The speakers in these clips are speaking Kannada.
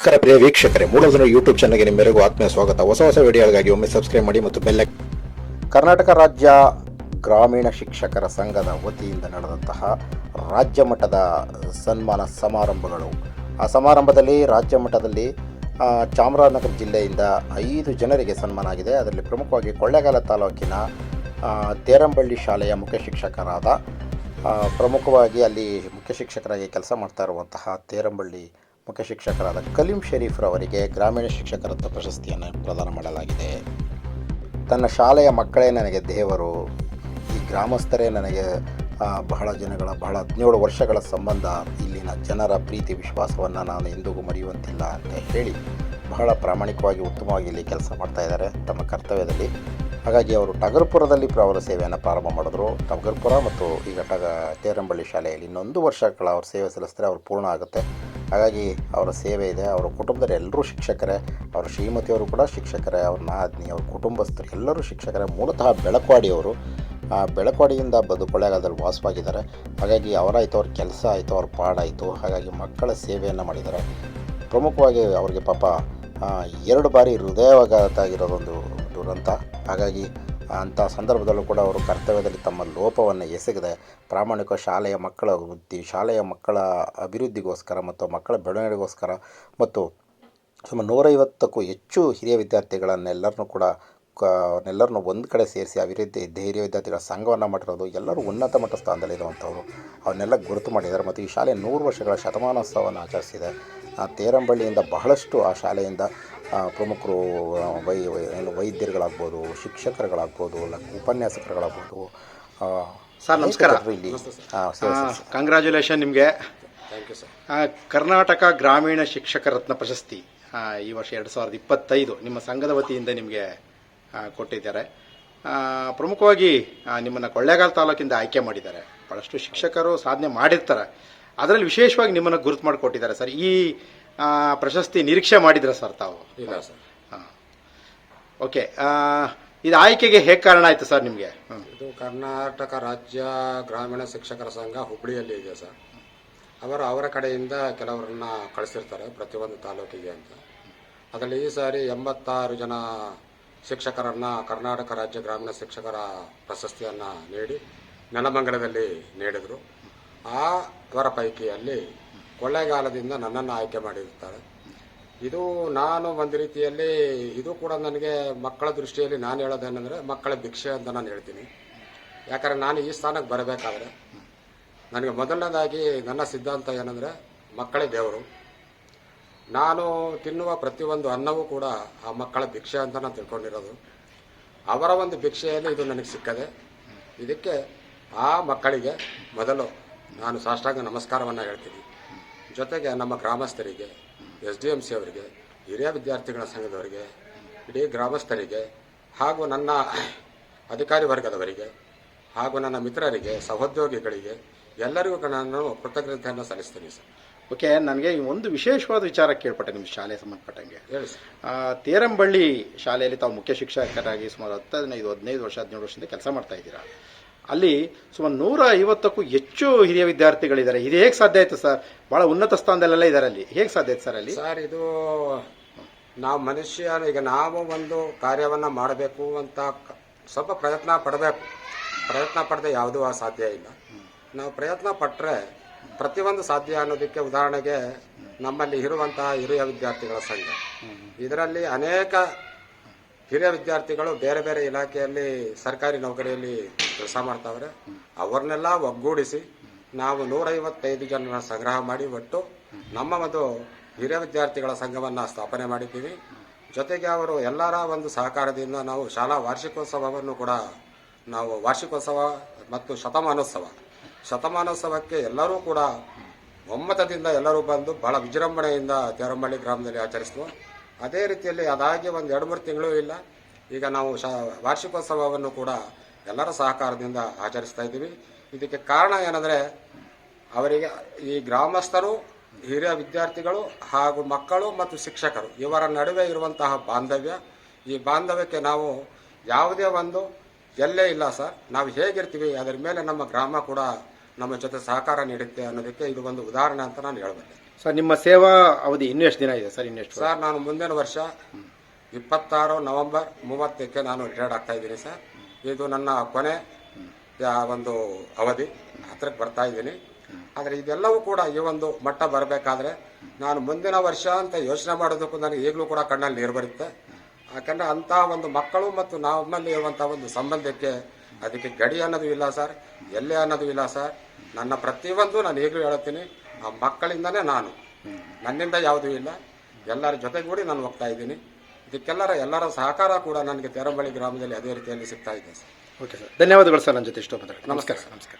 ನಮಸ್ಕಾರ ಪ್ರಿಯ ವೀಕ್ಷಕರೇ ಮೂಲಧನ ಯೂಟ್ಯೂಬ್ ಚಾನಲ್ಗೆ ನಿಮ್ಮೆಲ್ಲರಿಗೂ ಆತ್ಮೀಯ ಸ್ವಾಗತ. ಹೊಸ ಹೊಸ ವಿಡಿಯೋಗಳಿಗಾಗಿ ಒಮ್ಮೆ ಸಬ್ಸ್ಕ್ರೈಬ್ ಮಾಡಿ ಮತ್ತು ಬೆಲ್ಲ ಕರ್ನಾಟಕ ರಾಜ್ಯ ಗ್ರಾಮೀಣ ಶಿಕ್ಷಕರ ಸಂಘದ ವತಿಯಿಂದ ನಡೆದಂತಹ ರಾಜ್ಯ ಮಟ್ಟದ ಸನ್ಮಾನ ಸಮಾರಂಭಗಳು. ಆ ಸಮಾರಂಭದಲ್ಲಿ ರಾಜ್ಯ ಮಟ್ಟದಲ್ಲಿ ಚಾಮರಾಜನಗರ ಜಿಲ್ಲೆಯಿಂದ ಐದು ಜನರಿಗೆ ಸನ್ಮಾನ ಆಗಿದೆ. ಅದರಲ್ಲಿ ಪ್ರಮುಖವಾಗಿ ಕೊಳ್ಳೇಗಾಲ ತಾಲೂಕಿನ ತೇರಂಬಳ್ಳಿ ಶಾಲೆಯ ಮುಖ್ಯ ಶಿಕ್ಷಕರಾದ ಪ್ರಮುಖವಾಗಿ ಅಲ್ಲಿ ಮುಖ್ಯ ಶಿಕ್ಷಕರಾಗಿ ಕೆಲಸ ಮಾಡ್ತಾ ಇರುವಂತಹ ತೇರಂಬಳ್ಳಿ ಮುಖ್ಯ ಶಿಕ್ಷಕರಾದ ಕಲೀಂ ಶರೀಫ್ರವರಿಗೆ ಗ್ರಾಮೀಣ ಶಿಕ್ಷಕರತ್ವ ಪ್ರಶಸ್ತಿಯನ್ನು ಪ್ರದಾನ ಮಾಡಲಾಗಿದೆ. ತನ್ನ ಶಾಲೆಯ ಮಕ್ಕಳೇ ನನಗೆ ದೇವರು, ಈ ಗ್ರಾಮಸ್ಥರೇ ನನಗೆ ಬಹಳ ಜನಗಳ, ಬಹಳ ಹದಿನೇಳು ವರ್ಷಗಳ ಸಂಬಂಧ, ಇಲ್ಲಿನ ಜನರ ಪ್ರೀತಿ ವಿಶ್ವಾಸವನ್ನು ನಾನು ಎಂದಿಗೂ ಮರೆಯುವಂತಿಲ್ಲ ಅಂತ ಹೇಳಿ ಬಹಳ ಪ್ರಾಮಾಣಿಕವಾಗಿ ಉತ್ತಮವಾಗಿ ಇಲ್ಲಿ ಕೆಲಸ ಮಾಡ್ತಾ ಇದ್ದಾರೆ ತಮ್ಮ ಕರ್ತವ್ಯದಲ್ಲಿ. ಹಾಗಾಗಿ ಅವರು ಟಗರ್ಪುರದಲ್ಲಿ ಪ್ರ- ಅವರ ಸೇವೆಯನ್ನು ಪ್ರಾರಂಭ ಮಾಡಿದ್ರು. ಟಗರ್ಪುರ ಮತ್ತು ಈಗ ಟಗ, ತೇರಂಬಳ್ಳಿ ಶಾಲೆಯಲ್ಲಿ ಇನ್ನೊಂದು ವರ್ಷಗಳ ಅವ್ರ ಸೇವೆ ಸಲ್ಲಿಸಿದ್ರೆ ಅವ್ರು ಪೂರ್ಣ ಆಗುತ್ತೆ. ಹಾಗಾಗಿ ಅವರ ಸೇವೆ ಇದೆ. ಅವರ ಕುಟುಂಬದಲ್ಲಿ ಎಲ್ಲರೂ ಶಿಕ್ಷಕರೇ. ಅವರ ಶ್ರೀಮತಿಯವರು ಕೂಡ ಶಿಕ್ಷಕರೇ. ಅವ್ರ ನಾದಿನಿ, ಅವ್ರ ಕುಟುಂಬಸ್ಥರು ಎಲ್ಲರೂ ಶಿಕ್ಷಕರೇ. ಮೂಲತಃ ಬೆಳಕವಾಡಿಯವರು, ಆ ಬೆಳಕವಾಡಿಯಿಂದ ಬಂದು ಕೊಳ್ಳೇಗಾಲದಲ್ಲಿ ವಾಸವಾಗಿದ್ದಾರೆ. ಹಾಗಾಗಿ ಅವರಾಯಿತು ಅವ್ರ ಕೆಲಸ ಆಯಿತು, ಅವ್ರ ಪಾಡಾಯಿತು. ಹಾಗಾಗಿ ಮಕ್ಕಳ ಸೇವೆಯನ್ನು ಮಾಡಿದ್ದಾರೆ. ಪ್ರಮುಖವಾಗಿ ಅವರಿಗೆ ಪಾಪ ಎರಡು ಬಾರಿ ಆಗಿರೋದೊಂದು ದುರಂತ. ಹಾಗಾಗಿ ಅಂಥ ಸಂದರ್ಭದಲ್ಲೂ ಕೂಡ ಅವರು ಕರ್ತವ್ಯದಲ್ಲಿ ತಮ್ಮ ಲೋಪವನ್ನು ಎಸಗದೆ ಪ್ರಾಮಾಣಿಕ ಶಾಲೆಯ ಮಕ್ಕಳ ವೃದ್ಧಿ ಶಾಲೆಯ ಮಕ್ಕಳ ಅಭಿವೃದ್ಧಿಗೋಸ್ಕರ ಮತ್ತು ಮಕ್ಕಳ ಬೆಳವಣಿಗೆಗೋಸ್ಕರ ಮತ್ತು ಸುಮಾರು ನೂರೈವತ್ತಕ್ಕೂ ಹೆಚ್ಚು ಹಿರಿಯ ವಿದ್ಯಾರ್ಥಿಗಳನ್ನೆಲ್ಲರನ್ನೂ ಕೂಡ ಕ, ಅವ್ರನ್ನೆಲ್ಲರನ್ನೂ ಒಂದು ಕಡೆ ಸೇರಿಸಿ ಅಭಿವೃದ್ಧಿ ಧೈರ್ಯ ವಿದ್ಯಾರ್ಥಿಗಳ ಸಂಘವನ್ನು ಮಾಡಿರೋದು ಎಲ್ಲರೂ ಉನ್ನತ ಮಟ್ಟ ಸ್ಥಾನದಲ್ಲಿರುವಂಥವ್ರು ಅವನ್ನೆಲ್ಲ ಗುರುತು ಮಾಡಿದ್ದಾರೆ ಮತ್ತು ಈ ಶಾಲೆ ನೂರು ವರ್ಷಗಳ ಶತಮಾನೋತ್ಸವವನ್ನು ಆಚರಿಸಿದೆ. ಆ ತೇರಂಬಳ್ಳಿಯಿಂದ ಬಹಳಷ್ಟು ಆ ಶಾಲೆಯಿಂದ ಪ್ರಮುಖರು ವೈ ವೈ- ಏನು ವೈದ್ಯರುಗಳಾಗ್ಬೋದು ಶಿಕ್ಷಕರುಗಳಾಗ್ಬೋದು ಉಪನ್ಯಾಸಕರುಗಳಾಗ್ಬೋದು ಸರ್, ನಮಸ್ಕಾರ. ಇಲ್ಲಿ ಕಂಗ್ರ್ಯಾಚುಲೇಷನ್ ನಿಮಗೆ. ಕರ್ನಾಟಕ ಗ್ರಾಮೀಣ ಶಿಕ್ಷಕ ರತ್ನ ಪ್ರಶಸ್ತಿ ಈ ವರ್ಷ ಎರಡು ಸಾವಿರದ ಇಪ್ಪತ್ತೈದು ನಿಮ್ಮ ಸಂಘದ ವತಿಯಿಂದ ನಿಮಗೆ ಕೊಟ್ಟಿದ್ದಾರೆ. ಪ್ರಮುಖವಾಗಿ ನಿಮ್ಮನ್ನು ಕೊಳ್ಳೇಗಾಲ ತಾಲೂಕಿಂದ ಆಯ್ಕೆ ಮಾಡಿದ್ದಾರೆ. ಬಹಳಷ್ಟು ಶಿಕ್ಷಕರು ಸಾಧನೆ ಮಾಡಿರ್ತಾರೆ. ಅದರಲ್ಲಿ ವಿಶೇಷವಾಗಿ ನಿಮ್ಮನ್ನು ಗುರುತು ಮಾಡಿಕೊಟ್ಟಿದ್ದಾರೆ ಸರ್. ಈ ಪ್ರಶಸ್ತಿ ನಿರೀಕ್ಷೆ ಮಾಡಿದ್ರ ಸರ್ ತಾವು? ಇಲ್ಲ ಸರ್. ಓಕೆ ಇದು ಆಯ್ಕೆಗೆ ಹೇಗೆ ಕಾರಣ ಆಯ್ತು ಸರ್ ನಿಮಗೆ. ಇದು ಕರ್ನಾಟಕ ರಾಜ್ಯ ಗ್ರಾಮೀಣ ಶಿಕ್ಷಕರ ಸಂಘ ಹುಬ್ಬಳ್ಳಿಯಲ್ಲಿ ಇದೆ ಸರ್. ಅವರು ಅವರ ಕಡೆಯಿಂದ ಕೆಲವರನ್ನ ಕಳಿಸಿರ್ತಾರೆ ಪ್ರತಿಯೊಂದು ತಾಲೂಕಿಗೆ ಅಂತ. ಅದರಲ್ಲಿ ಈ ಸಾರಿ ಎಂಬತ್ತಾರು ಜನ ಶಿಕ್ಷಕರನ್ನ ಕರ್ನಾಟಕ ರಾಜ್ಯ ಗ್ರಾಮೀಣ ಶಿಕ್ಷಕರ ಪ್ರಶಸ್ತಿಯನ್ನ ನೀಡಿ ನೆಲಮಂಗಲದಲ್ಲಿ ನೀಡಿದರು. ಆ ಅವರ ಪೈಕಿಯಲ್ಲಿ ಕೊಳ್ಳೇಗಾಲದಿಂದ ನನ್ನನ್ನು ಆಯ್ಕೆ ಮಾಡಿರ್ತಾರೆ ಇದು ನಾನು ಒಂದು ರೀತಿಯಲ್ಲಿ, ಇದು ಕೂಡ ನನಗೆ ಮಕ್ಕಳ ದೃಷ್ಟಿಯಲ್ಲಿ ನಾನು ಹೇಳೋದೇನೆಂದರೆ ಮಕ್ಕಳ ಭಿಕ್ಷೆ ಅಂತ ನಾನು ಹೇಳ್ತೀನಿ. ಯಾಕಂದ್ರೆ ನಾನು ಈ ಸ್ಥಾನಕ್ಕೆ ಬರಬೇಕಾದ್ರೆ ನನಗೆ ಮೊದಲನೇದಾಗಿ ನನ್ನ ಸಿದ್ಧಾಂತ ಏನಂದರೆ ಮಕ್ಕಳೇ ದೇವರು. ನಾನು ತಿನ್ನುವ ಪ್ರತಿಯೊಂದು ಅನ್ನವೂ ಕೂಡ ಆ ಮಕ್ಕಳ ಭಿಕ್ಷೆ ಅಂತ ನಾನು ತಿಳ್ಕೊಂಡಿರೋದು. ಅವರ ಒಂದು ಭಿಕ್ಷೆಯಲ್ಲಿ ಇದು ನನಗೆ ಸಿಕ್ಕದೆ. ಇದಕ್ಕೆ ಆ ಮಕ್ಕಳಿಗೆ ಮೊದಲು ನಾನು ಸಾಷ್ಟಾಂಗ ನಮಸ್ಕಾರವನ್ನು ಹೇಳ್ತೀನಿ. ಜೊತೆಗೆ ನಮ್ಮ ಗ್ರಾಮಸ್ಥರಿಗೆ ಎಸ್ ಡಿ ಎಂ ಸಿ ಅವರಿಗೆ ಹಿರಿಯ ವಿದ್ಯಾರ್ಥಿಗಳ ಸಂಘದವರಿಗೆ ಇಡೀ ಗ್ರಾಮಸ್ಥರಿಗೆ ಹಾಗೂ ನನ್ನ ಅಧಿಕಾರಿ ವರ್ಗದವರಿಗೆ ಹಾಗೂ ನನ್ನ ಮಿತ್ರರಿಗೆ ಸಹೋದ್ಯೋಗಿಗಳಿಗೆ ಎಲ್ಲರಿಗೂ ನಾನು ಕೃತಜ್ಞತೆಯನ್ನು ಸಲ್ಲಿಸ್ತೀನಿ ಸರ್. ಓಕೆ ನನಗೆ ಒಂದು ವಿಶೇಷವಾದ ವಿಚಾರ ಕೇಳ್ಪಟ್ಟೆ ನಿಮ್ಮ ಶಾಲೆ ಸಂಬಂಧಪಟ್ಟಂಗೆ. ಹೇಳಿ ತೇರಂಬಳ್ಳಿ ಶಾಲೆಯಲ್ಲಿ ತಾವು ಮುಖ್ಯ ಶಿಕ್ಷಕರಾಗಿ ಸುಮಾರು ಹತ್ತು ಹದಿನೈದು ಹದಿನೈದು ವರ್ಷ ಹದಿನೇಳು ವರ್ಷದಿಂದ ಕೆಲಸ ಮಾಡ್ತಾ ಇದ್ದೀರಾ? ಅಲ್ಲಿ ಸುಮಾರು ನೂರ ಐವತ್ತಕ್ಕೂ ಹೆಚ್ಚು ಹಿರಿಯ ವಿದ್ಯಾರ್ಥಿಗಳಿದ್ದಾರೆ. ಇದು ಹೇಗೆ ಸಾಧ್ಯ ಆಯ್ತು ಸರ್? ಬಹಳ ಉನ್ನತ ಸ್ಥಾನದಲ್ಲೆಲ್ಲ ಇದ್ದಾರೆ ಅಲ್ಲಿ. ಹೇಗೆ ಸಾಧ್ಯ ಆಯ್ತು ಸರ್ ಅಲ್ಲಿ? ಸರ್, ಇದು ನಾವು ಮನುಷ್ಯ ಈಗ ನಾವು ಒಂದು ಕಾರ್ಯವನ್ನ ಮಾಡಬೇಕು ಅಂತ ಸ್ವಲ್ಪ ಪ್ರಯತ್ನ ಪಡಬೇಕು. ಪ್ರಯತ್ನ ಪಡದೆ ಯಾವುದೂ ಸಾಧ್ಯ ಇಲ್ಲ. ನಾವು ಪ್ರಯತ್ನ ಪಟ್ಟರೆ ಪ್ರತಿಯೊಂದು ಸಾಧ್ಯ ಅನ್ನೋದಕ್ಕೆ ಉದಾಹರಣೆಗೆ ನಮ್ಮಲ್ಲಿ ಇರುವಂತಹ ಹಿರಿಯ ವಿದ್ಯಾರ್ಥಿಗಳ ಸಂಘ. ಇದರಲ್ಲಿ ಅನೇಕ ಹಿರಿಯ ವಿದ್ಯಾರ್ಥಿಗಳು ಬೇರೆ ಬೇರೆ ಇಲಾಖೆಯಲ್ಲಿ, ಸರ್ಕಾರಿ ನೌಕರಿಯಲ್ಲಿ ಕೆಲಸ ಮಾಡ್ತಾವ್ರೆ. ಅವ್ರನ್ನೆಲ್ಲ ಒಗ್ಗೂಡಿಸಿ ನಾವು ನೂರೈವತ್ತೈದು ಜನರ ಸಂಗ್ರಹ ಮಾಡಿ ಒಟ್ಟು ನಮ್ಮ ಒಂದು ಹಿರಿಯ ವಿದ್ಯಾರ್ಥಿಗಳ ಸಂಘವನ್ನು ಸ್ಥಾಪನೆ ಮಾಡಿದ್ದೀವಿ. ಜೊತೆಗೆ ಅವರು ಎಲ್ಲರ ಒಂದು ಸಹಕಾರದಿಂದ ನಾವು ಶಾಲಾ ವಾರ್ಷಿಕೋತ್ಸವವನ್ನು ಕೂಡ ನಾವು ವಾರ್ಷಿಕೋತ್ಸವ ಮತ್ತು ಶತಮಾನೋತ್ಸವ. ಶತಮಾನೋತ್ಸವಕ್ಕೆ ಎಲ್ಲರೂ ಕೂಡ ಒಮ್ಮತದಿಂದ ಎಲ್ಲರೂ ಬಂದು ಬಹಳ ವಿಜೃಂಭಣೆಯಿಂದ ತೇರಂಬಳ್ಳಿ ಗ್ರಾಮದಲ್ಲಿ ಆಚರಿಸಿದ್ವು ಅದೇ ರೀತಿಯಲ್ಲಿ ಅದಾಗಿ ಒಂದು ಎರಡು ಮೂರು ತಿಂಗಳು ಇಲ್ಲ. ಈಗ ನಾವು ಶ ವಾರ್ಷಿಕೋತ್ಸವವನ್ನು ಕೂಡ ಎಲ್ಲರ ಸಹಕಾರದಿಂದ ಆಚರಿಸ್ತಾ ಇದ್ದೀವಿ. ಇದಕ್ಕೆ ಕಾರಣ ಏನಂದರೆ ಅವರಿಗೆ ಈ ಗ್ರಾಮಸ್ಥರು, ಹಿರಿಯ ವಿದ್ಯಾರ್ಥಿಗಳು ಹಾಗೂ ಮಕ್ಕಳು ಮತ್ತು ಶಿಕ್ಷಕರು ಇವರ ನಡುವೆ ಇರುವಂತಹ ಬಾಂಧವ್ಯ. ಈ ಬಾಂಧವ್ಯಕ್ಕೆ ನಾವು ಯಾವುದೇ ಒಂದು ಎಲ್ಲೇ ಇಲ್ಲ ಸರ್. ನಾವು ಹೇಗಿರ್ತೀವಿ, ಅದರ ಮೇಲೆ ನಮ್ಮ ಗ್ರಾಮ ಕೂಡ ನಮ್ಮ ಜೊತೆ ಸಹಕಾರ ನೀಡುತ್ತೆ ಅನ್ನೋದಕ್ಕೆ ಇದು ಒಂದು ಉದಾಹರಣೆ ಅಂತ ನಾನು ಹೇಳ್ಬಲ್ಲೆ. ಸರ್ ನಿಮ್ಮ ಸೇವಾ ಅವಧಿ ಇನ್ನೂ ಎಷ್ಟು ದಿನ ಇದೆ? ಸರ್ ಇನ್ನೆಷ್ಟು ಸರ್ ನಾನು ಮುಂದಿನ ವರ್ಷ ಇಪ್ಪತ್ತಾರು ನವೆಂಬರ್ ಮೂವತ್ತಕ್ಕೆ ನಾನು ರಿಟೈರ್ಡ್ ಆಗ್ತಾ ಇದ್ದೀನಿ ಸರ್. ಇದು ನನ್ನ ಕೊನೆ ಒಂದು ಅವಧಿ. ಹತ್ರಕ್ಕೆ ಬರ್ತಾ ಇದ್ದೀನಿ. ಆದರೆ ಇದೆಲ್ಲವೂ ಕೂಡ ಈ ಒಂದು ಮಟ್ಟ ಬರಬೇಕಾದ್ರೆ ನಾನು ಮುಂದಿನ ವರ್ಷ ಅಂತ ಯೋಚನೆ ಮಾಡೋದಕ್ಕೂ ನನಗೆ ಈಗಲೂ ಕೂಡ ಕಣ್ಣಲ್ಲಿ ನೀರು ಬರುತ್ತೆ. ಯಾಕಂದ್ರೆ ಅಂಥ ಒಂದು ಮಕ್ಕಳು ಮತ್ತು ನಮ್ಮಲ್ಲಿ ಇರುವಂಥ ಒಂದು ಸಂಬಂಧಕ್ಕೆ ಅದಕ್ಕೆ ಗಡಿ ಅನ್ನೋದು ಇಲ್ಲ ಸರ್. ಎಲ್ಲೆ ಅನ್ನೋದು ಇಲ್ಲ ಸರ್. ನನ್ನ ಪ್ರತಿಯೊಂದು ನಾನು ಈಗಲೂ ಹೇಳುತ್ತೀನಿ ಆ ಮಕ್ಕಳಿಂದನೇ ನಾನು. ನನ್ನಿಂದ ಯಾವುದೂ ಇಲ್ಲ. ಎಲ್ಲರ ಜೊತೆಗೂಡಿ ನಾನು ಹೋಗ್ತಾ ಇದ್ದೀನಿ. ಇದಕ್ಕೆಲ್ಲರ ಎಲ್ಲರ ಸಹಕಾರ ಕೂಡ ನನಗೆ ತೆರಂಬಳ್ಳಿ ಗ್ರಾಮದಲ್ಲಿ ಅದೇ ರೀತಿಯಲ್ಲಿ ಸಿಗ್ತಾ ಇದೆ ಸರ್. Okay sir. ಧನ್ಯವಾದಗಳು ಸರ್ ನನ್ನ ಜೊತೆ ಇಷ್ಟು ಬಂದರೆ ನಮಸ್ಕಾರ ಸರ್. ನಮಸ್ಕಾರ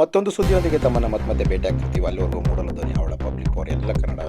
ಮತ್ತೊಂದು ಸುದ್ದಿಯೊಂದಿಗೆ ತಮ್ಮನ್ನು ಮತ್ತೆ ಮತ್ತೆ ಭೇಟಿ ಆಗ್ತಿರ್ತೀವಿ ಅಲ್ಲಿವರೆಗೂ ಮೂಡಲು ಧ್ವನಿ ಅವಳ ಪಬ್ಲಿಕ್ ಓರ್ ಎಲ್ಲ ಕನ್ನಡ